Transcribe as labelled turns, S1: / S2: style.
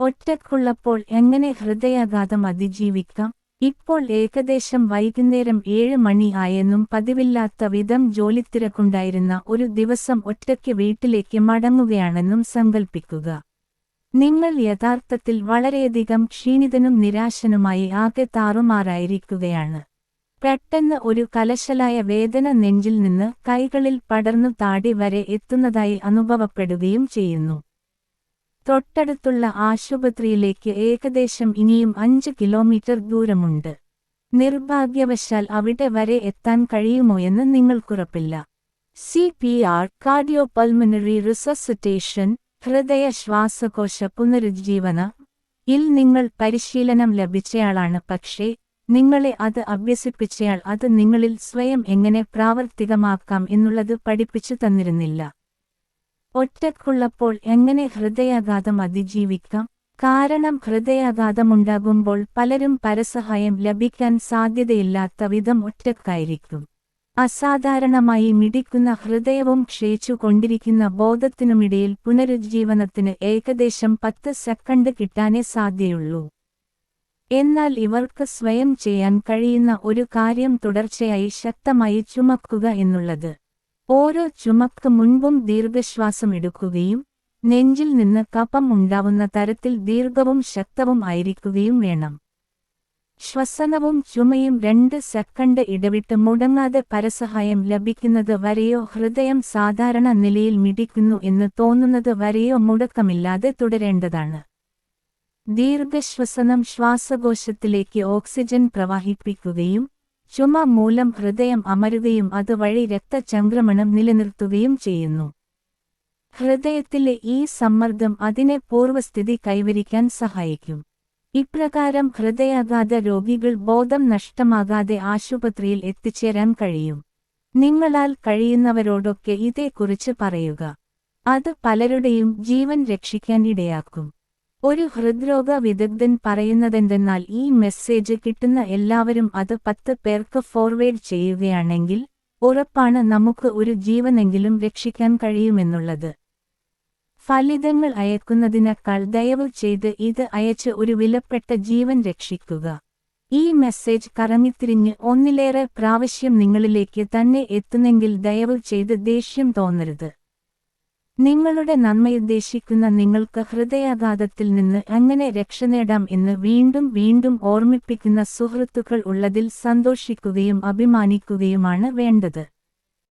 S1: ഒറ്റക്കുള്ളപ്പോൾ എങ്ങനെ ഹൃദയാഘാതം അതിജീവിക്കാം? ഇപ്പോൾ ഏകദേശം വൈകുന്നേരം ഏഴ് മണി ആയെന്നും പതിവില്ലാത്ത വിധം ജോലിത്തിരക്കുണ്ടായിരുന്ന ഒരു ദിവസം ഒറ്റയ്ക്ക് വീട്ടിലേക്ക് മടങ്ങുകയാണെന്നും സങ്കൽപ്പിക്കുക. നിങ്ങൾ യഥാർത്ഥത്തിൽ വളരെയധികം ക്ഷീണിതനും നിരാശനുമായി ആകെ താറുമാറായിരിക്കുകയാണ്. പെട്ടെന്ന് ഒരു കലശലായ വേദന നെഞ്ചിൽ നിന്ന് കൈകളിൽ പടർന്നു താടി വരെ എത്തുന്നതായി അനുഭവപ്പെടുകയും ചെയ്യുന്നു. തൊട്ടടുത്തുള്ള ആശുപത്രിയിലേക്ക് ഏകദേശം ഇനിയും അഞ്ച് കിലോമീറ്റർ ദൂരമുണ്ട്. നിർഭാഗ്യവശാൽ അവിടെ വരെ എത്താൻ കഴിയുമോയെന്ന് നിങ്ങൾക്കുറപ്പില്ല. C P R cardio pulmonary resuscitation ഹൃദയ ശ്വാസകോശ പുനരുജ്ജീവന ഇൽ നിങ്ങൾ പരിശീലനം ലഭിച്ചയാളാണ്. പക്ഷേ നിങ്ങളെ അത് അഭ്യസിപ്പിച്ചയാൾ അത് നിങ്ങളിൽ സ്വയം എങ്ങനെ പ്രാവർത്തികമാക്കാം എന്നുള്ളത് പഠിപ്പിച്ചു തന്നിരുന്നില്ല. ഒറ്റക്കുള്ളപ്പോൾ എങ്ങനെ ഹൃദയാഘാതം അതിജീവിക്കാം? കാരണം ഹൃദയാഘാതമുണ്ടാകുമ്പോൾ പലരും പരസഹായം ലഭിക്കാൻ സാധ്യതയില്ലാത്ത വിധം ഒറ്റക്കായിരിക്കും. അസാധാരണമായി മിടിക്കുന്ന ഹൃദയവും ക്ഷയിച്ചു കൊണ്ടിരിക്കുന്ന ബോധത്തിനുമിടയിൽ പുനരുജ്ജീവനത്തിന് ഏകദേശം പത്ത് സെക്കൻഡ് കിട്ടാനേ സാധ്യയുള്ളൂ എന്നാൽ ഇവർക്ക് സ്വയം ചെയ്യാൻ കഴിയുന്ന ഒരു കാര്യം തുടർച്ചയായി ശക്തമായി ചുമക്കുക എന്നുള്ളത്. ഓരോ ചുമക്ക് മുൻപും ദീർഘശ്വാസം എടുക്കുകയും നെഞ്ചിൽ നിന്ന് കപ്പം ഉണ്ടാവുന്ന തരത്തിൽ ദീർഘവും ശക്തവും ആയിരിക്കുകയും വേണം. ശ്വസനവും ചുമയും രണ്ട് സെക്കൻഡ് ഇടവിട്ട് മുടങ്ങാതെ പരസഹായം ലഭിക്കുന്നത് വരെയോ ഹൃദയം സാധാരണ നിലയിൽ മിടിക്കുന്നു എന്ന് തോന്നുന്നത് വരെയോ മുടക്കമില്ലാതെ തുടരേണ്ടതാണ്. ദീർഘശ്വസനം ശ്വാസകോശത്തിലേക്ക് ഓക്സിജൻ പ്രവാഹിപ്പിക്കുകയും ചുമ മൂലം ഹൃദയം അമരുകയും അതുവഴി രക്തചംക്രമണം നിലനിർത്തുകയും ചെയ്യുന്നു. ഹൃദയത്തിലെ ഈ സമ്മർദ്ദം അതിനെ പൂർവസ്ഥിതി കൈവരിക്കാൻ സഹായിക്കും. ഇപ്രകാരം ഹൃദയാഘാത രോഗികൾ ബോധം നഷ്ടമാകാതെ ആശുപത്രിയിൽ എത്തിച്ചേരാൻ കഴിയും. നിങ്ങളാൽ കഴിയുന്നവരോടൊക്കെ ഇതേക്കുറിച്ച് പറയുക. അത് പലരുടെയും ജീവൻ രക്ഷിക്കാൻ ഇടയാക്കും. ഒരു ഹൃദ്രോഗ വിദഗ്ധൻ പറയുന്നതെന്തെന്നാൽ ഈ മെസ്സേജ് കിട്ടുന്ന എല്ലാവരും അത് പത്ത് പേർക്ക് ഫോർവേഡ് ചെയ്യുകയാണെങ്കിൽ ഉറപ്പാണ് നമുക്ക് ഒരു ജീവനെങ്കിലും രക്ഷിക്കാൻ കഴിയുമെന്നുള്ളത്. ഫലിതങ്ങൾ അയക്കുന്നതിനേക്കാൾ ദയവ് ചെയ്ത് ഇത് അയച്ച് ഒരു വിലപ്പെട്ട ജീവൻ രക്ഷിക്കുക. ഈ മെസ്സേജ് കറങ്ങിത്തിരിഞ്ഞ് ഒന്നിലേറെ പ്രാവശ്യം നിങ്ങളിലേക്ക് തന്നെ എത്തുന്നെങ്കിൽ ദയവ് ചെയ്ത് ദേഷ്യം തോന്നരുത്. നിങ്ങളുടെ നന്മയുദ്ദേശിക്കുന്ന നിങ്ങൾക്ക് ഹൃദയാഘാതത്തിൽ നിന്ന് എങ്ങനെ രക്ഷ നേടാം എന്ന് വീണ്ടും വീണ്ടും ഓർമ്മിപ്പിക്കുന്ന സുഹൃത്തുക്കൾ ഉള്ളതിൽ സന്തോഷിക്കുകയും അഭിമാനിക്കുകയുമാണ് വേണ്ടത്.